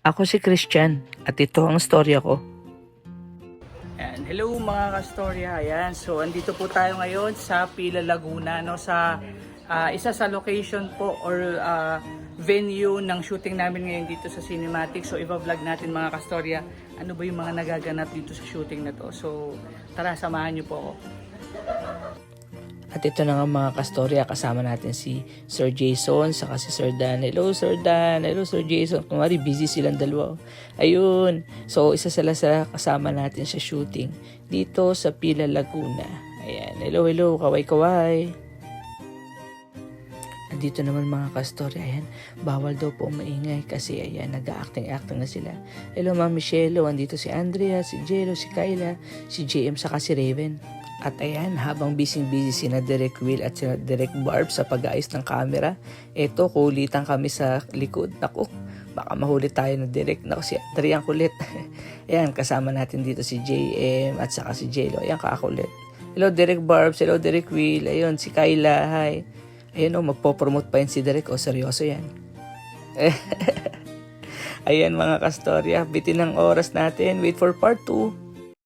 Ako si Christian at ito ang storya ko. Ayan. Hello mga kastorya. Ayan. So, andito po tayo ngayon sa Pila Laguna, no? Sa ah, isa sa location po or ah, venue ng shooting namin ngayon dito sa Cinematic. So, iba-vlog natin mga kastorya. Ano ba yung mga nagaganap dito sa shooting na to? So, tara, samahan niyo po ako. At ito na nga mga kastorya, kasama natin si Sir Jason, saka si Sir Dan. Hello Sir Dan, hello Sir Jason. Kumari busy silang dalawa. Ayun, so isa sila sa kasama natin sa shooting dito sa Pila Laguna. Ayan, hello hello, kaway kaway. Dito naman mga kastorya, ayan, bawal daw po maingay kasi ayan, nag-acting-acting na sila. Hello Ma'am Michelle, andito si Andrea, si Jelo, si Kyla, si JM, saka si Raven. At ayan, habang busy-busy sina Direk Will at sina Direk Barb sa pag-ayos ng camera, eto, kulitan kami sa likod. Naku, baka mahuli tayo ng Direk. Naku, si Andrea ang kulit. ayan, kasama natin dito si JM at saka si Jelo. Ayan, kakulit. Hello, Direk Barbs. Hello, Direk Will. Ayun, si Kyla. Hi. Ayun, oh, magpo-promote pa yun si Direk. Oh, seryoso yan. Ayan mga kastorya, bitin ng oras natin. Wait for part 2.